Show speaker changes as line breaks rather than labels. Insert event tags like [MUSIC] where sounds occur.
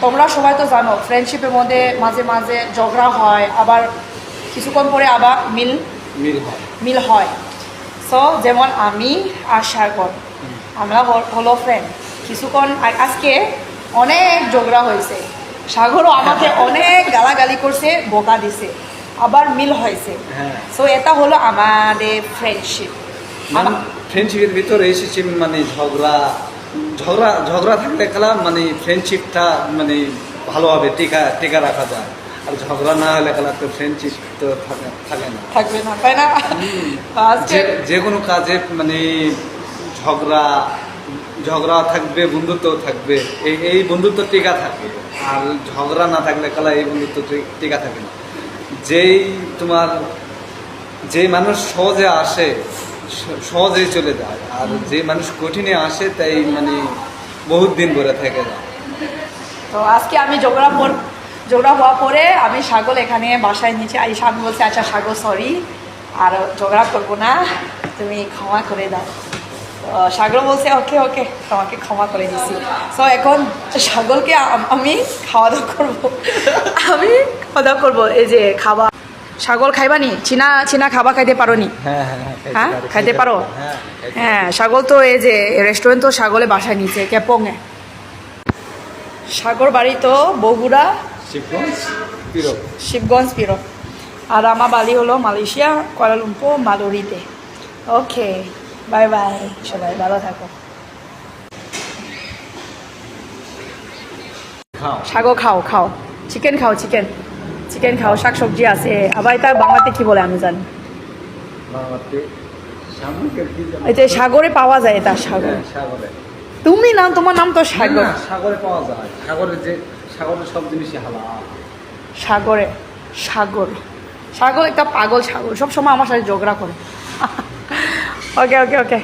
তোমরা সবাই তো জানো ফ্রেন্ডশিপের মধ্যে মাঝে মাঝে ঝগড়া হয় আবার কিছুক্ষণ পরে আবার মিল
মিল হয়।
মিল হয়। সো যেমন আমি আর সাগর আমরা হল- ফ্রেন্ড কিছুক্ষণ আজকে অনেক ঝগড়া হয়েছে। সাগরও আমাকে [LAUGHS] অনেক গালাগালি করছে বোকা দিছে। আবার মিল হয়েছে।
হ্যাঁ।
সো এটা হলো আমাদের ফ্রেন্ডশিপ
মানে ফ্রেন্ডশিপের ভিতরে এসেছে মানে ঝগড়া ঝগড়া ঝগড়া থাকলে খেলা মানে ফ্রেন্ডশিপটা মানে ভালোভাবে টিকা টিকা রাখা যায়। আর ঝগড়া না হলে খেলা তো ফ্রেন্ডশিপ তো থাকে থাকে না।
থাকবে না তাই না?
যে যে কোনো কাজে মানে ঝগড়া ঝগড়া থাকবে বন্ধুত্ব থাকবে। এই এই বন্ধুত্ব টিকা থাকে। আর ঝগড়া না থাকলে খেলা এই বন্ধুত্ব টিকা থাকে না। যেই তোমার যে মানুষ সহজে আসে সহজেই চলে যায়। আর যে মানুষ কঠিনে আসে, তাই মানে বহুত দিন ধরে থেকে যায়।
তো আজকে আমি ঝগড়া পর ঝগড়া হওয়ার পরে আমি সাগর এখানে বাসায় নিচে আইসা, আমি বলছি আচ্ছা সাগর সরি আর ঝগড়া করব না। তুমি ক্ষমা করে দাও। সাগর বলছে, ওকে ওকে, তোমাকে ক্ষমা করে দিছি। সো এখন সাগরকে আমি খাওয়া দাওয়া করব। আমি খাওয়া দাওয়া করব, এই যে খাওয়া সাগর খাইবা নি? চীনা চীনা খাবার খাইতে পারো নি
হ্যাঁ হ্যাঁ
হ্যাঁ? খাইতে পারো?
হ্যাঁ
ছাগল তো এই যে রেস্টুরেন্ট তো সাগরে বাসায় নিচে ক্যাপংয়ে সাগর বাড়ি তো বগুড়া
শিবগঞ্জ পিরো
আর আমার বাড়ি হলো মালয়েশিয়া কুয়ালালুম্পুর মালুরিতে ওকে বাই বাই সবাই ভালো থাকো। সাগর খাও খাও। চিকেন খাও চিকেন। চিকেন খাও শাক সবজি আছে। আবার এটা বাংলাতে কি বলে আমি জানি? এটা সাগরে পাওয়া যায় এটা সাগর
হ্যাঁ, সাগরে।
তুমি নাম তোমার নাম তো সাগর।
সাগরে পাওয়া যায়। সাগরে যে সাগরের সব জিনিসই হালাল।
সাগরে সাগর। সাগর একটা পাগল সাগর। সব সময় আমার সাথে ঝগড়া করে। [LAUGHS] ওকে ওকে ওকে।